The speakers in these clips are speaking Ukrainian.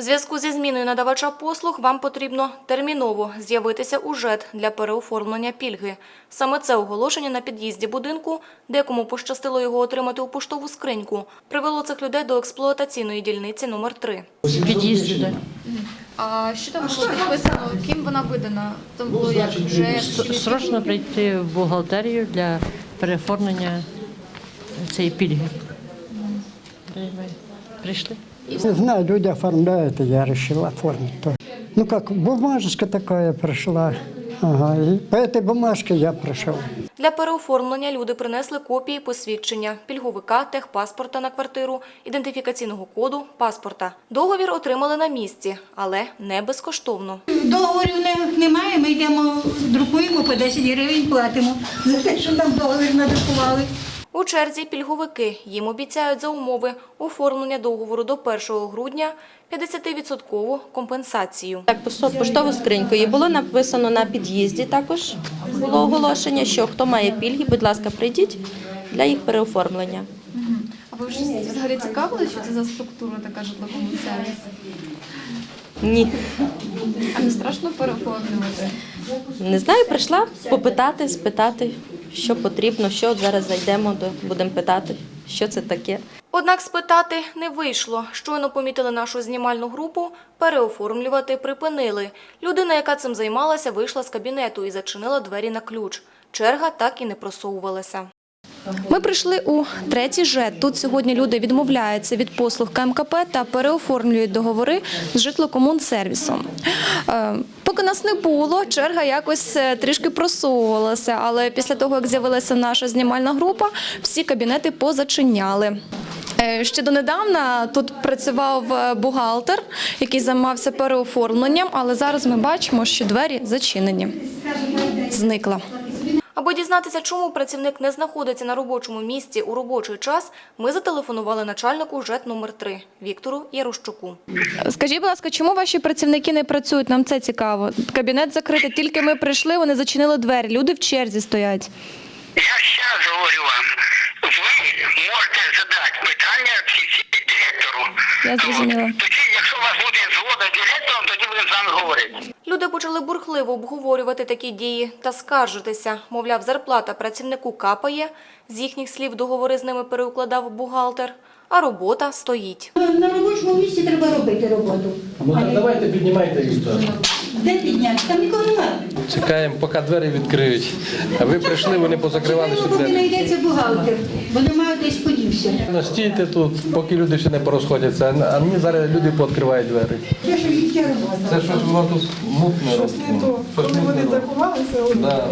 В зв'язку зі зміною надавача послуг вам потрібно терміново з'явитися у ЖЕД для переоформлення пільги. Саме це оголошення на під'їзді будинку, декому пощастило його отримати у поштову скриньку, привело цих людей до експлуатаційної дільниці номер 3 Під'їзд сюди. А що там було підписано? Ким вона видана? Там було як вже Срочно прийти в бухгалтерію для переоформлення цієї пільги. Прийшли. Не знаю, люди оформляют, и я решил оформить тоже. Ну как, бумажечка такая пришла. Ага, и по этой бумажке я прошел. Для переоформлення люди принесли копії посвідчення, пільговика, техпаспорта на квартиру, ідентифікаційного коду, паспорта. Договір отримали на місці, але не безкоштовно. Договорів не- немає, ми йдемо, друкуємо по 10 гривень, платимо за те, що нам договір надрукували. У черзі пільговики їм обіцяють за умови оформлення договору до 1 грудня 50% компенсацію. Так, поштову скриньку. І було написано на під'їзді також було оголошення, що хто має пільги, будь ласка, прийдіть для їх переоформлення. А ви вже взагалі цікавили, що це за структура така житлокомунсервіс? Ні. А не страшно переоформлювати? Не знаю, прийшла попитати, спитати, що потрібно, що от зараз зайдемо, до- будемо питати, що це таке. Однак спитати не вийшло. Щойно помітили нашу знімальну групу, переоформлювати припинили. Людина, яка цим займалася, вийшла з кабінету і зачинила двері на ключ. Черга так і не просовувалася. Ми прийшли у третій ЖЕД. Тут сьогодні люди відмовляються від послуг КМКП та переоформлюють договори з житлокомунсервісом. Е, Поки нас не було, черга якось е, трішки просовувалася, але після того, як з'явилася наша знімальна група, всі кабінети позачиняли. Е, Ще донедавна тут працював бухгалтер, який займався переоформленням, але зараз ми бачимо, що двері зачинені. Зникла. Аби дізнатися, чому працівник не знаходиться на робочому місці у робочий час, ми зателефонували начальнику ЖЕТ номер 3 Віктору Ярощуку. Скажіть, будь ласка, чому ваші працівники не працюють? Нам це цікаво. Кабінет закритий. Тільки ми прийшли, вони зачинили двері. Люди в черзі стоять. Я зараз говорю вам, ви можете задати питання директору. Я зрозуміла. У вас буде згода з директором, тоді будемо з вами говорити. Люди почали бурхливо обговорювати такі дії та скаржитися. Мовляв, зарплата працівнику капає, з їхніх слів договори з ними переукладав бухгалтер, а робота стоїть. На робочому місці треба робити роботу. Ну так давайте піднімайте їх. так. Де підняти? Там нікого немає. Чекаємо, поки двері відкриють. А ви прийшли, вони позакривали всі Поки двері. знайдеться бухгалтер, бо немає десь подівся. Ну, Стійте тут, поки люди ще не порозходяться. А мені зараз люди пооткривають двері. Це ж життя робота. Це щось воно тут мутне. Щось не то. Коли вони заховалися. Да.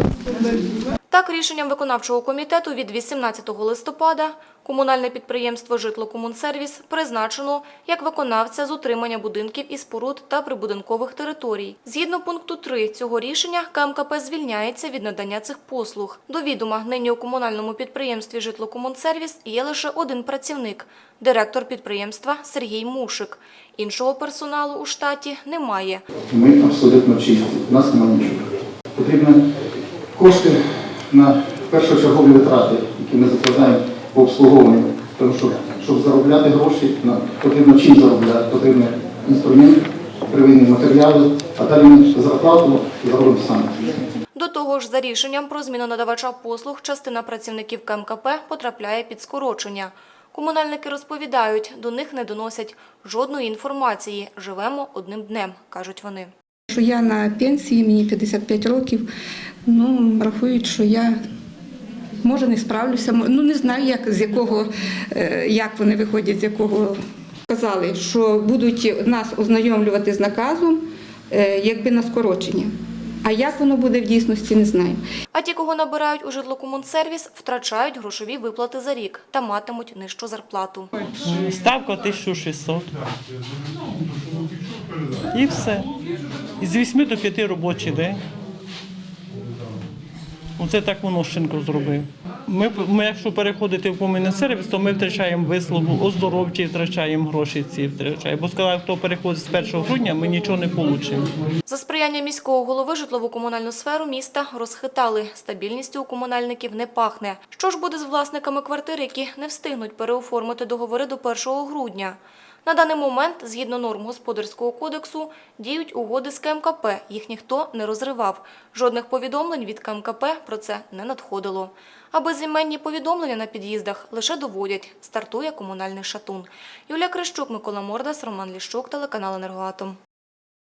Так, рішенням виконавчого комітету від 18 листопада комунальне підприємство «Житлокомунсервіс» призначено як виконавця з утримання будинків і споруд та прибудинкових територій. Згідно пункту 3 цього рішення, КМКП звільняється від надання цих послуг. До відома, нині у комунальному підприємстві «Житлокомунсервіс» є лише один працівник – директор підприємства Сергій Мушик. Іншого персоналу у штаті немає. Ми абсолютно чисті, нас немає нічого. Потрібно кошти на першочергові витрати, які ми закладаємо по обслуговуванню. Тому що, щоб заробляти гроші, потрібно чим заробляти, потрібно інструмент, первинні матеріали, а далі зарплату заробимо самі. До того ж, за рішенням про зміну надавача послуг частина працівників КМКП потрапляє під скорочення. Комунальники розповідають, до них не доносять жодної інформації. Живемо одним днем, кажуть вони. Що я на пенсії, мені 55 років. Ну, рахують, що я може не справлюся. Ну не знаю, як з якого, е, як вони виходять, з якого казали, що будуть нас ознайомлювати з наказом, е, якби на скорочення. А як воно буде в дійсності, не знаю. А ті, кого набирають у житлокомунсервіс, втрачають грошові виплати за рік та матимуть нижчу зарплату. Ставка 1600. І все. З 8 до 5 робочий день. Оце так Вонощенко зробив. Ми, ми, якщо переходити в комунальний сервіс, то ми втрачаємо вислугу, оздоровчі втрачаємо гроші ці втрачаємо. Бо сказали, хто переходить з 1 грудня, ми нічого не отримаємо. За сприяння міського голови житлово-комунальну сферу міста розхитали. Стабільністю у комунальників не пахне. Що ж буде з власниками квартир, які не встигнуть переоформити договори до 1 грудня? На даний момент, згідно норм Господарського кодексу, діють угоди з КМКП, їх ніхто не розривав. Жодних повідомлень від КМКП про це не надходило. А безіменні повідомлення на під'їздах лише доводять, стартує комунальний шатун. Юлія Крищук, Микола Мордас, Роман Ліщук, телеканал «Енергоатом».